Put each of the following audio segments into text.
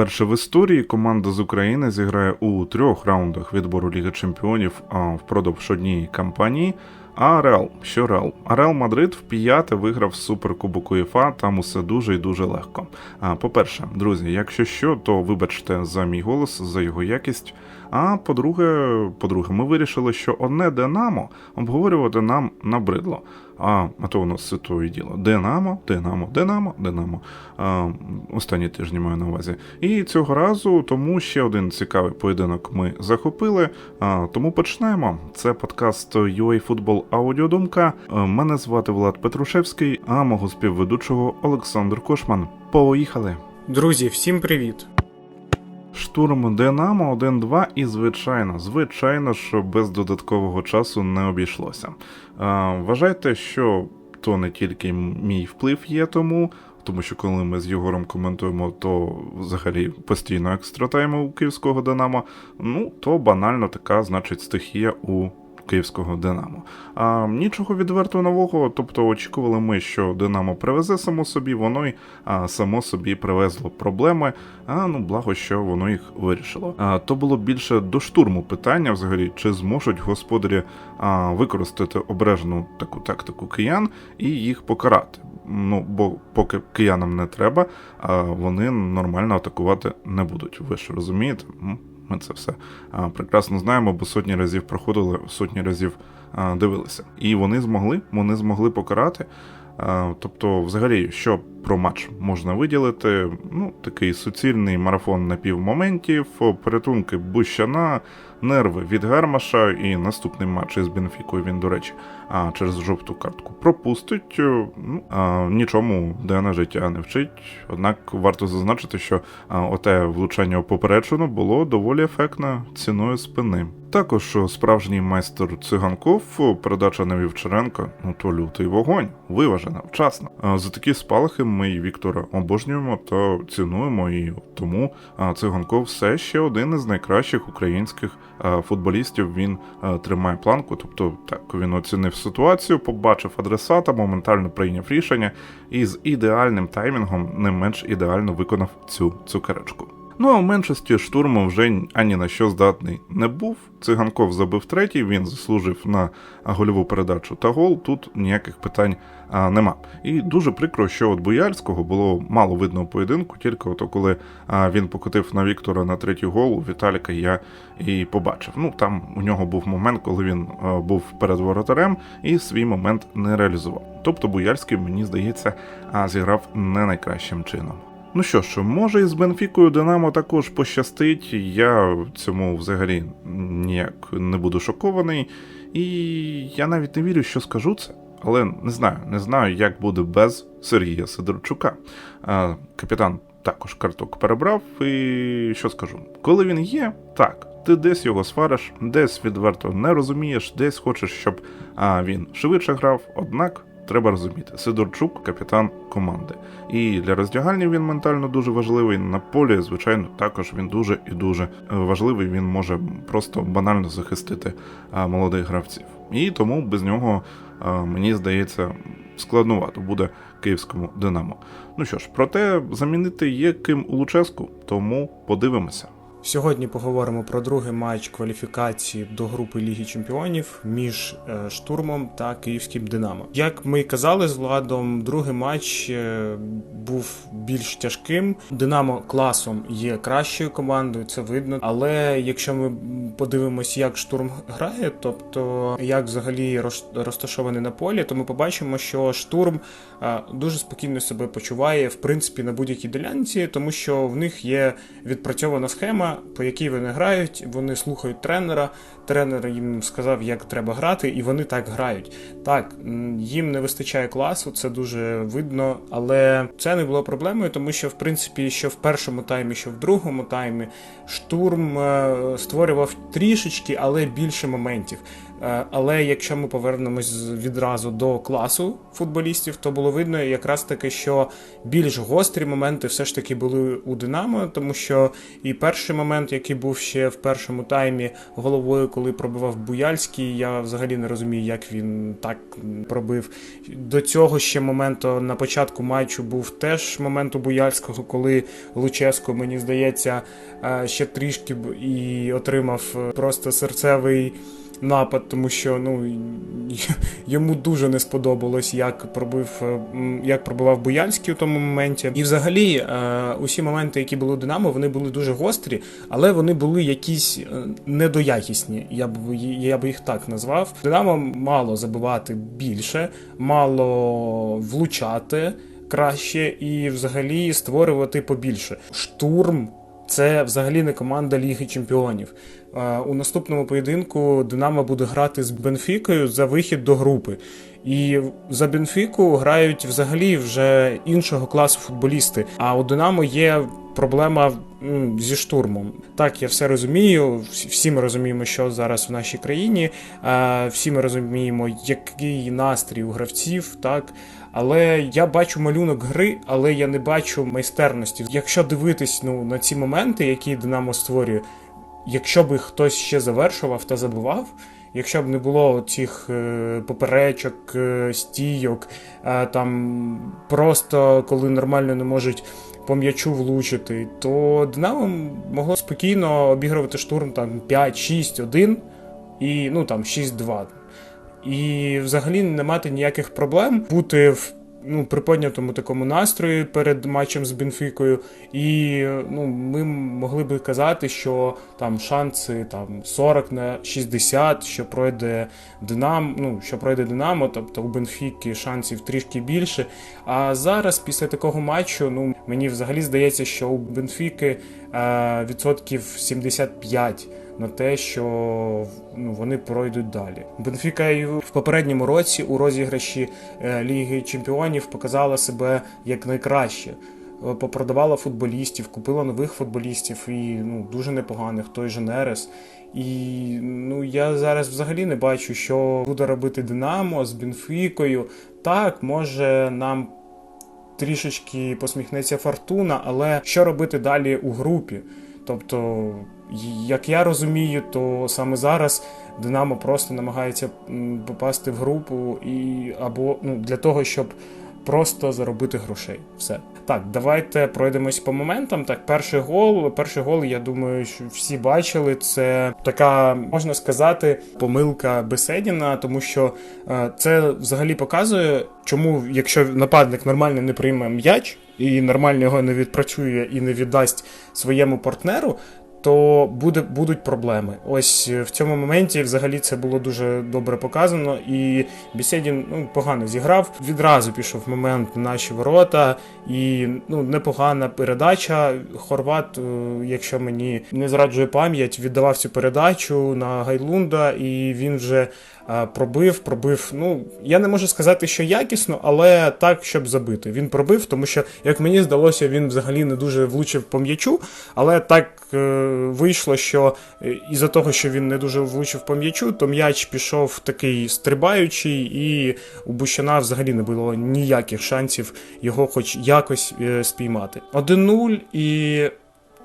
Вперше в історії команда з України зіграє у трьох раундах відбору Ліги Чемпіонів впродовж однієї кампанії. А Реал, що Реал? Реал Мадрид п'яте виграв Суперкубок УЄФА, там усе дуже і дуже легко. А по-перше, друзі, якщо що, то вибачте за мій голос, за його якість. А по-друге, по-друге, ми вирішили, що одне Динамо обговорювати нам набридло. А, а то воно святое діло. Динамо, Динамо, Динамо, Динамо. А, останні тижні маю на увазі. І цього разу тому ще один цікавий поєдинок ми захопили. А, тому почнемо. Це подкаст UA Футбол Аудіодумка. Мене звати Влад Петрушевський, а мого співведучого Олександр Кошман. Поїхали! Друзі, всім привіт! Штурм Динамо 1-2 і звичайно, звичайно, що без додаткового часу не обійшлося. А, вважайте, що то не тільки мій вплив є тому, тому що коли ми з Єгором коментуємо, то взагалі постійно екстратайми у київського Динамо, ну то банально така, значить, стихія у київського Динамо. А нічого відверто нового, тобто очікували ми, що Динамо привезе само собі, воно й а, само собі привезло проблеми. А ну благо, що воно їх вирішило. А то було більше до штурму питання, взагалі, чи зможуть господарі а, використати обережну таку тактику киян і їх покарати. Ну, бо поки киянам не треба, а вони нормально атакувати не будуть. Ви ж розумієте? Ми це все прекрасно знаємо, бо сотні разів проходили, сотні разів дивилися. І вони змогли, вони змогли покарати. Тобто, взагалі, що про матч можна виділити? Ну, такий суцільний марафон напівмоментів, порятунки Бущана, нерви від Гармаша, і наступний матч із Бенфікою він, до речі, а, через жовту картку пропустить. Ну, а, нічому дане життя не вчить. Однак варто зазначити, що а, оте влучання у попереджену було доволі ефектно ціною спини. Також справжній майстер циганков, передача на Вівчаренка, ну то лютий вогонь, виважена, вчасно. За такі спалахи ми і Віктора обожнюємо та цінуємо, і тому циганков все ще один із найкращих українських футболістів. Він тримає планку, тобто так він оцінив ситуацію, побачив адресата, моментально прийняв рішення і з ідеальним таймінгом не менш ідеально виконав цю цукерочку. Ну а в меншості штурму вже ані на що здатний не був. Циганков забив третій, він заслужив на гольову передачу та гол. Тут ніяких питань а, нема. І дуже прикро, що от Бояльського було мало видно у поєдинку, тільки ото коли а, він покотив на Віктора на третій гол, Віталіка я і побачив. Ну там у нього був момент, коли він а, був перед воротарем і свій момент не реалізував. Тобто Бояльський, мені здається, а, зіграв не найкращим чином. Ну що ж, може і з Бенфікою Динамо також пощастить. Я цьому взагалі ніяк не буду шокований. І я навіть не вірю, що скажу це. Але не знаю, не знаю, як буде без Сергія Сидорчука. Капітан також карток перебрав, і що скажу? Коли він є, так. Ти десь його свариш, десь відверто не розумієш, десь хочеш, щоб а, він швидше грав, однак треба розуміти, Сидорчук капітан команди. І для роздягальні він ментально дуже важливий. На полі, звичайно, також він дуже і дуже важливий. Він може просто банально захистити а, молодих гравців. І тому без нього, а, мені здається, складнувато буде київському Динамо. Ну що ж, проте замінити є ким у Луческу, тому подивимося. Сьогодні поговоримо про другий матч кваліфікації до групи Ліги Чемпіонів між е, штурмом та київським Динамо. Як ми казали з владом, другий матч е, був більш тяжким. Динамо класом є кращою командою, це видно. Але якщо ми подивимось, як штурм грає, тобто як взагалі роз- розташований на полі, то ми побачимо, що штурм е, дуже спокійно себе почуває в принципі на будь-якій ділянці, тому що в них є відпрацьована схема, по якій вони грають. Вони слухають тренера. Тренер їм сказав, як треба грати, і вони так грають. Так, їм не вистачає класу, це дуже видно, але це не було проблемою, тому що в принципі, що в першому таймі, що в другому таймі, штурм е, створював трішечки, але більше моментів. Е, Але якщо ми повернемось відразу до класу футболістів, то було видно якраз таки, що більш гострі моменти все ж таки були у Динамо, тому що і перший момент, який був ще в першому таймі головою, коли пробивав Буяльський, я взагалі не розумію, як він так пробив. До цього ще моменту на початку матчу був теж момент у Буяльського, коли Луческо, мені здається, е, ще трішки і отримав е, просто серцевий напад, тому що ну йому дуже не сподобалось, як пробив е, як пробивав Буяльський у тому моменті. І взагалі е, усі моменти, які були у Динамо, вони були дуже гострі, але вони були якісь е, недоякісні. Я б я б їх так назвав. Динамо мало забивати більше, мало влучати краще і взагалі створювати побільше. Штурм це взагалі не команда Ліги Чемпіонів. Е, У наступному поєдинку Динамо буде грати з Бенфікою за вихід до групи. І за Бенфіку грають взагалі вже іншого класу футболісти. А у Динамо є проблема зі штурмом. Так, я все розумію. всі- ми розуміємо, що зараз в нашій країні. е, Всі ми розуміємо, який настрій у гравців, так. Але я бачу малюнок гри, але я не бачу майстерності. Якщо дивитись ну, на ці моменти, які Динамо створює, якщо би хтось ще завершував та забував, якщо б не було цих е, поперечок, е, стійок, там просто коли нормально не можуть по м'ячу влучити, то Динамо могло спокійно обігрувати штурм там 5-6-1 і ну там 6-2. І взагалі не мати ніяких проблем бути в ну, приподнятому такому настрої перед матчем з Бенфікою. І ну, ми могли би казати, що там шанси там 40 на 60, що пройде Динамо, ну, що пройде Динамо, тобто у Бенфіки шансів трішки більше. А зараз, після такого матчу, ну мені взагалі здається, що у Бенфіки е, відсотків 75 на те, що ну, вони пройдуть далі. Бенфіка в попередньому році у розіграші е, Ліги Чемпіонів показала себе як найкраще. Е, Попродавала футболістів, купила нових футболістів і ну, дуже непоганих, той же Нерес. І ну, я зараз взагалі не бачу, що буде робити Динамо з Бенфікою. Так, може нам трішечки посміхнеться фортуна, але що робити далі у групі? Тобто, як я розумію, то саме зараз Динамо просто намагається попасти в групу і або ну, для того, щоб просто заробити грошей. Все. Так, давайте пройдемось по моментам. Так, перший гол. Перший гол, я думаю, що всі бачили. Це така, можна сказати, помилка Беседіна, тому що е, це взагалі показує, чому, якщо нападник нормально не прийме м'яч і нормально його не відпрацює і не віддасть своєму партнеру. То буде, будуть проблеми. Ось е, в цьому моменті взагалі це було дуже добре показано, і Бісєдін ну, погано зіграв. Відразу пішов момент на наші ворота, і ну, непогана передача. Хорват, е, якщо мені не зраджує пам'ять, віддавав цю передачу на Гайлунда, і він вже пробив, пробив. Ну, я не можу сказати, що якісно, але так, щоб забити. Він пробив, тому що, як мені здалося, він взагалі не дуже влучив по м'ячу, але так е, вийшло, що е, із-за того, що він не дуже влучив по м'ячу, то м'яч пішов такий стрибаючий, і у Бущана взагалі не було ніяких шансів його хоч якось е, спіймати. 1-0 і.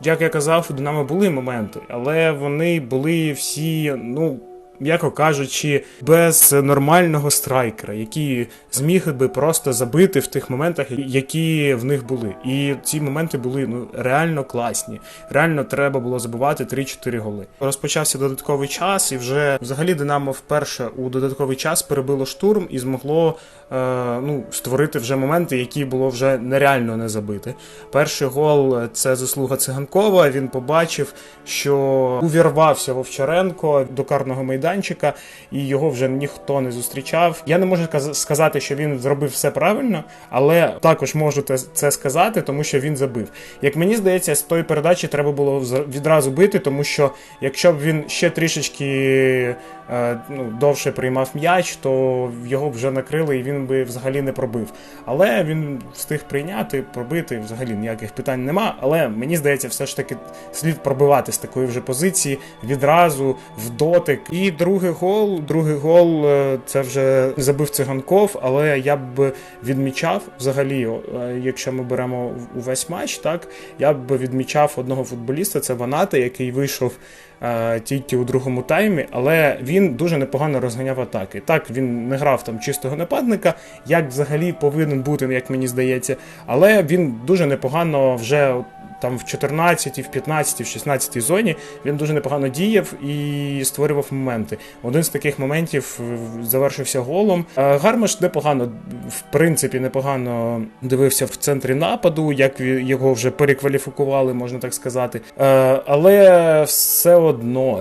Як я казав, у Динамо були моменти, але вони були всі, ну, м'яко кажучи, без нормального страйкера, який зміг би просто забити в тих моментах, які в них були. І ці моменти були ну реально класні. Реально треба було забивати 3-4 голи. Розпочався додатковий час, і вже взагалі Динамо вперше у додатковий час перебило штурм і змогло е, ну, створити вже моменти, які було вже нереально не забити. Перший гол це заслуга циганкова. Він побачив, що увірвався Вовчаренко до карного майданчика, і його вже ніхто не зустрічав. Я не можу сказати, що він зробив все правильно, але також можу це сказати, тому що він забив. Як мені здається, з тої передачі треба було відразу бити, тому що якщо б він ще трішечки е, ну, довше приймав м'яч, то його вже накрили і він би взагалі не пробив. Але він встиг прийняти, пробити, взагалі ніяких питань нема. Але мені здається, все ж таки слід пробивати з такої вже позиції відразу в дотик. І другий гол, другий гол е, це вже забив циганков, але я б відмічав взагалі, е, якщо ми беремо увесь матч, так я б відмічав одного футболіста, це Ваната, який вийшов тільки у другому таймі, але він дуже непогано розганяв атаки. Так, він не грав там чистого нападника, як взагалі повинен бути, як мені здається, але він дуже непогано вже. Там в 14, в 15, в 16 зоні він дуже непогано діяв і створював моменти. Один з таких моментів е, завершився голом. Е, Гармаш непогано, в принципі, непогано дивився в центрі нападу, як його вже перекваліфікували, можна так сказати. Е, Але все одно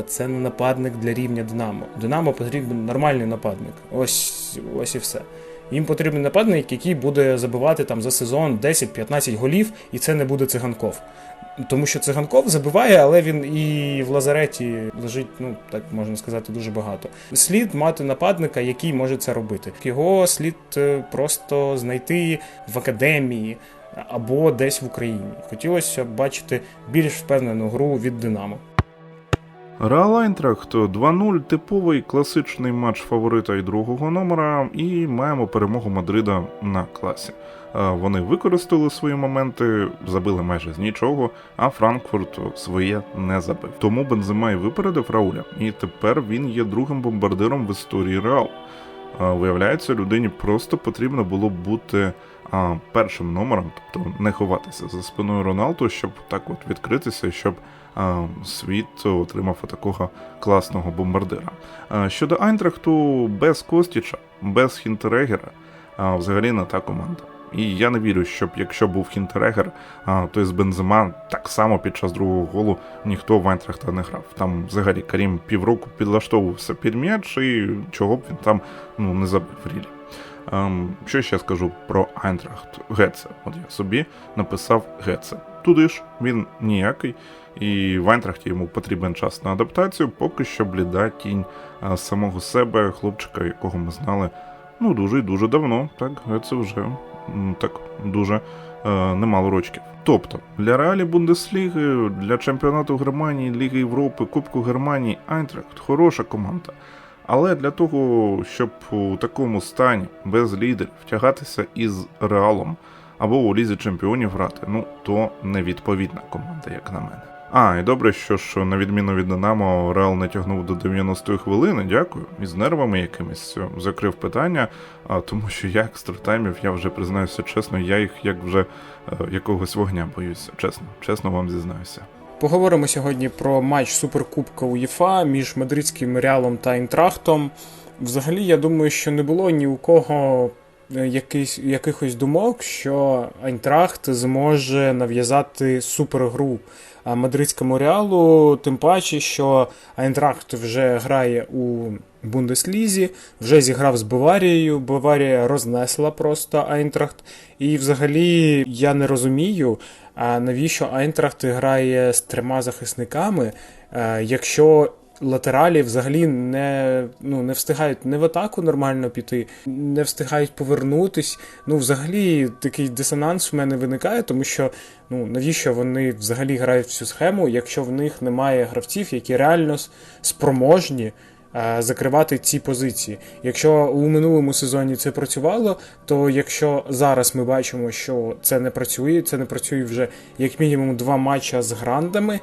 це не нападник для рівня Динамо. Динамо потрібен нормальний нападник. Ось ось і все. Їм потрібен нападник, який буде забивати там за сезон 10-15 голів, і це не буде циганков. Тому що циганков забиває, але він і в лазареті лежить, ну так можна сказати, дуже багато. Слід мати нападника, який може це робити. Його слід е, просто знайти в академії або десь в Україні. Хотілося б бачити більш впевнену гру від Динамо. Реал Айнтрахт 2-0 типовий класичний матч фаворита і другого номера, і маємо перемогу Мадрида на класі. Е, Вони використали свої моменти, забили майже з нічого, а Франкфурт своє не забив. Тому Бензема і випередив Рауля, і тепер він є другим бомбардиром в історії Реал. Виявляється, людині просто потрібно було бути а, першим номером, тобто не ховатися за спиною Роналду, щоб так от відкритися, щоб а, світ отримав такого класного бомбардира. А, щодо Айнтрахту, без Костіча, без Хінтерегера, взагалі не та команда. І я не вірю, щоб якщо був Хінтерегер, то із Бензема так само під час другого голу ніхто в Айнтрахта не грав. Там взагалі Карім півроку підлаштовувався під м'яч, і чого б він там ну, не забив рілі. Ем, що ще скажу про Айнтрахт Гетце? От я собі написав Гетце. Туди ж він ніякий, і в Айнтрахті йому потрібен час на адаптацію, поки що бліда тінь самого себе, хлопчика, якого ми знали ну дуже і дуже давно. Так, Гетце вже так дуже е, немало рочків. Тобто для реалі Бундесліги, для чемпіонату Германії, Ліги Європи, Кубку Германії, Айнтрахт хороша команда. Але для того, щоб у такому стані без лідерів тягатися із реалом або у лізі чемпіонів грати, ну то невідповідна команда, як на мене. А, і добре, що ж на відміну від Динамо, Реал не тягнув до 90-ї хвилини. Дякую. І з нервами якимись е, закрив питання. А тому що я екстратаймів, я вже признаюся чесно, я їх як вже е, якогось вогня боюся. Чесно, чесно вам зізнаюся. Поговоримо сьогодні про матч Суперкубка УЄФА між мадридським Реалом та Інтрахтом. Взагалі, я думаю, що не було ні у кого е, якийсь, якихось думок, що Айнтрахт зможе нав'язати супергру мадридському реалу, тим паче, що Айнтрахт вже грає у Бундеслізі, вже зіграв з Баварією. Баварія рознесла просто Айнтрахт. І взагалі я не розумію, навіщо Айнтрахт грає з трьома захисниками, е, якщо латералі взагалі не, ну, не встигають не в атаку нормально піти, не встигають повернутись. Ну, взагалі, такий дисонанс в мене виникає, тому що ну, навіщо вони взагалі грають в цю схему, якщо в них немає гравців, які реально спроможні е, закривати ці позиції. Якщо у минулому сезоні це працювало, то якщо зараз ми бачимо, що це не працює, це не працює вже як мінімум два матча з грандами.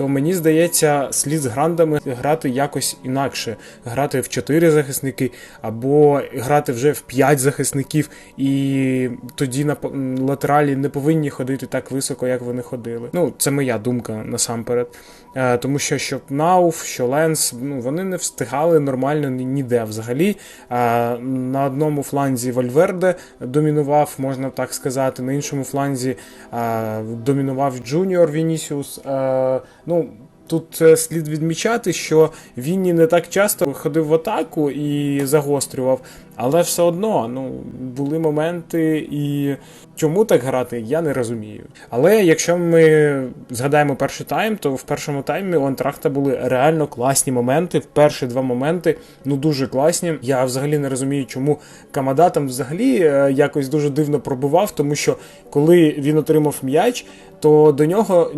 То мені здається, слід з грандами грати якось інакше, грати в 4 захисники, або грати вже в 5 захисників, і тоді на латералі не повинні ходити так високо, як вони ходили. Ну, це моя думка насамперед. Е, Тому що що Науф, що Ленс, ну вони не встигали нормально ніде взагалі. Е, На одному фланзі Вальверде домінував, можна так сказати, на іншому фланзі е, домінував Джуніор Вінісіус. Ну, Тут слід відмічати, що Вінні не так часто ходив в атаку і загострював, але все одно ну, були моменти, і чому так грати, я не розумію. Але якщо ми згадаємо перший тайм, то в першому таймі у Антрахта були реально класні моменти. В перші два моменти ну дуже класні. Я взагалі не розумію, чому Камада там взагалі е, якось дуже дивно пробував, тому що коли він отримав м'яч, то до нього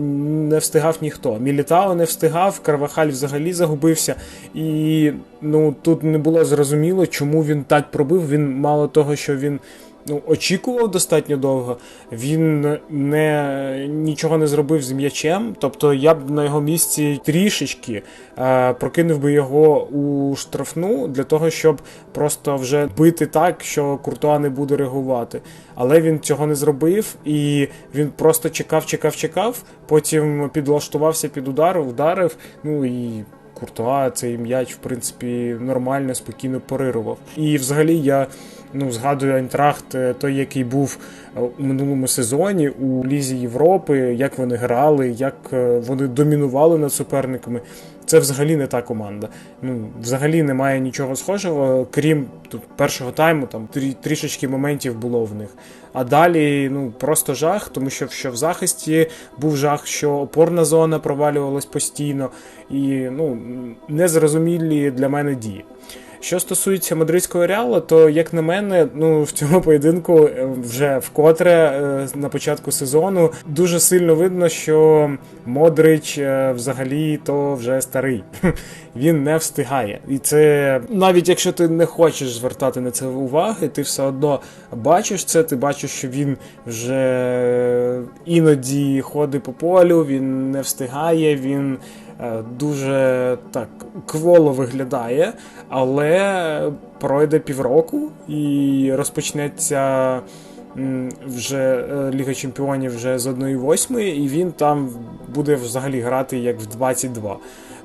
не встигав ніхто. Мілітао не встигав, Карвахаль взагалі загубився. І ну тут не було зрозуміло, чому він так пробив. Він мало того, що він ну, очікував достатньо довго, він не, нічого не зробив з м'ячем. Тобто я б на його місці трішечки е, прокинув би його у штрафну для того, щоб просто вже бити так, що Куртуа не буде реагувати. Але він цього не зробив, і він просто чекав, чекав, чекав. Потім підлаштувався під удар, вдарив. Ну і Куртуа цей м'яч, в принципі, нормально, спокійно парирував. І взагалі я ну, згадую Айнтрахт, е, той, який був е, у минулому сезоні у Лізі Європи, як вони грали, як е, вони домінували над суперниками. Це взагалі не та команда. Ну, взагалі немає нічого схожого, крім тут першого тайму, там трі- трішечки моментів було в них. А далі ну просто жах, тому що, що в захисті був жах, що опорна зона провалювалась постійно, і ну незрозумілі для мене дії. Що стосується мадридського реалу, то як на мене, ну в цьому поєдинку е, вже вкотре е, на початку сезону дуже сильно видно, що Модрич е, взагалі то вже старий. Він не встигає. І це навіть якщо ти не хочеш звертати на це уваги, ти все одно бачиш це. Ти бачиш, що він вже іноді ходить по полю, він не встигає, він дуже так кволо виглядає, але пройде півроку і розпочнеться. Вже е, Ліга Чемпіонів вже з 1-8, і він там буде взагалі грати як в 22.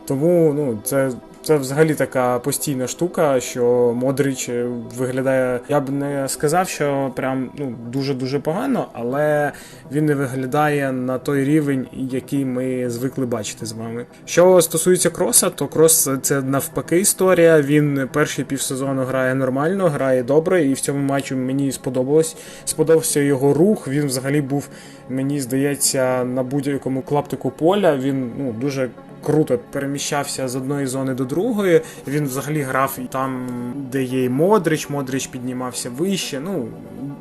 Тому ну, це, це взагалі така постійна штука, що Модрич е, виглядає. Я б не сказав, що прям ну, дуже-дуже погано, але він не виглядає на той рівень, який ми звикли бачити з вами. Що стосується кроса, то крос це навпаки історія. Він перший півсезону грає нормально, грає добре, і в цьому матчі мені сподобалось. Сподобався його рух. Він взагалі був, мені здається, на будь-якому клаптику поля. Він ну, дуже круто переміщався з одної зони до другої. Він взагалі грав там, де є Модрич. Модрич піднімався вище. Ну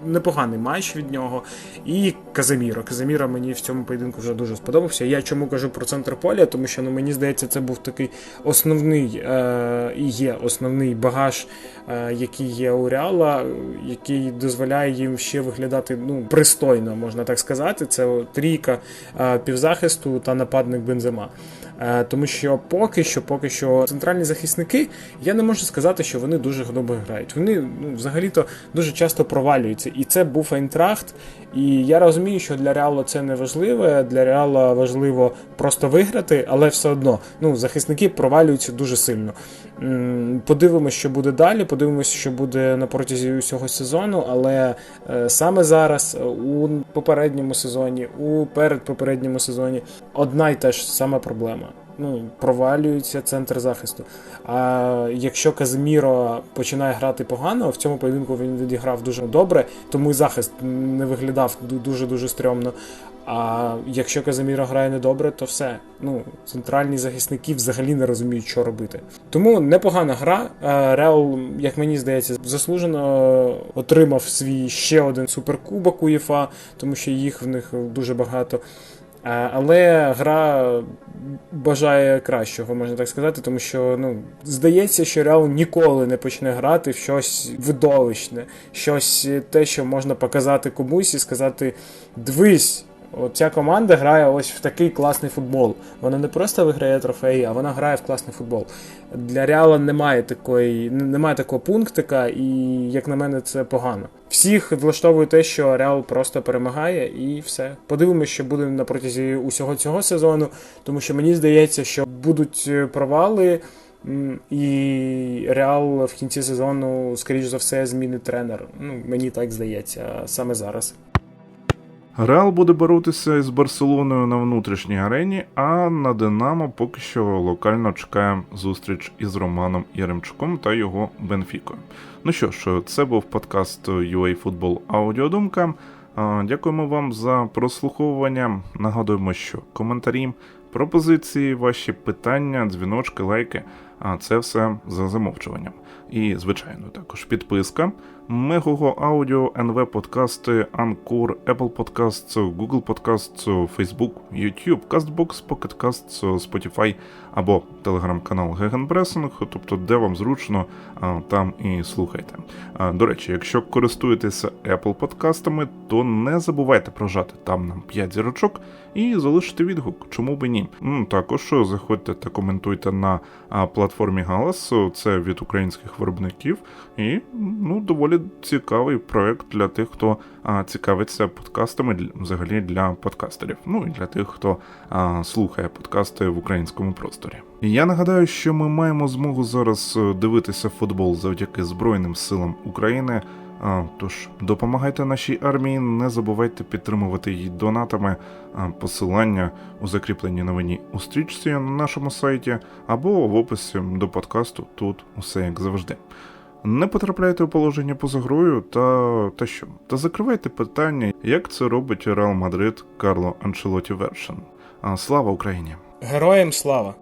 непоганий матч від нього. І Казаміро. Казаміро мені в цьому поєдинку вже дуже сподобався. Я чому кажу про центр поля, тому що ну мені здається, це був такий основний е, і є основний багаж, е, який є у Реала, який дозволяє їм ще виглядати ну пристойно, можна так сказати. Це трійка е, півзахисту та нападник Бензема. Е, Тому що поки що, поки що центральні захисники, я не можу сказати, що вони дуже добре грають. Вони ну, взагалі-то дуже часто провалюються. І це був Айнтрахт. І я розумію, що для Реала це не важливо. Для Реала важливо просто виграти, але все одно ну, захисники провалюються дуже сильно. Подивимося, що буде далі. Подивимося, що буде на протязі усього сезону. Але е, саме зараз, е, у попередньому сезоні, у передпопередньому сезоні, одна й та ж сама проблема. Ну, провалюється центр захисту. А якщо Казиміро починає грати погано, в цьому поєдинку він відіграв дуже добре, тому і захист не виглядав дуже дуже стрьомно. А якщо Казиміро грає недобре, то все. Ну, центральні захисники взагалі не розуміють, що робити. Тому непогана гра. Е, Реал, як мені здається, заслужено отримав свій ще один суперкубок УЄФА, тому що їх в них дуже багато. Е, Але гра бажає кращого, можна так сказати, тому що ну здається, що Реал ніколи не почне грати в щось видовищне, щось е, те, що можна показати комусь і сказати: дивись. Ця команда грає ось в такий класний футбол. Вона не просто виграє трофеї, а вона грає в класний футбол. Для Реала немає такої, немає такого пунктика, і як на мене, це погано. Всіх влаштовує те, що Реал просто перемагає, і все. Подивимося, що буде на протязі усього цього сезону, тому що мені здається, що будуть е, провали. І Реал в кінці сезону, скоріш за все, змінить тренер. Ну, мені так здається, саме зараз. Реал буде боротися із Барселоною на внутрішній арені, а на Динамо поки що локально чекає зустріч із Романом Яремчуком та його Бенфікою. Ну що ж, це був подкаст UA Football Аудіодумка. Дякуємо вам за прослуховування. Нагадуємо, що коментарі, пропозиції, ваші питання, дзвіночки, лайки А це все за замовчуванням. І, звичайно, також підписка. Мегого аудіо, НВ подкасти, Анкор, Apple Podcasts, Google Podcasts, Facebook, YouTube, CastBox, Pocket Casts, Spotify або телеграм-канал Гегенбресинг, тобто де вам зручно, там і слухайте. До речі, якщо користуєтеся Apple подкастами, то не забувайте прожати там нам 5 зірочок і залишити відгук, чому би ні. Також заходьте та коментуйте на а, платформі Галас, це від українських виробників, і ну доволі цікавий проект для тих, хто а, цікавиться подкастами взагалі для подкастерів. Ну і для тих, хто а, слухає подкасти в українському просторі. Я нагадаю, що ми маємо змогу зараз е, дивитися футбол завдяки Збройним силам України. А, Тож допомагайте нашій армії, не забувайте підтримувати її донатами. Посилання у закріпленій новині у стрічці на нашому сайті або в описі до подкасту. Тут усе як завжди. Не потрапляйте у положення поза грою та, та що? Та закривайте питання, як це робить Реал Мадрид Карло Анчелоті Вершин. Слава Україні! Героям слава!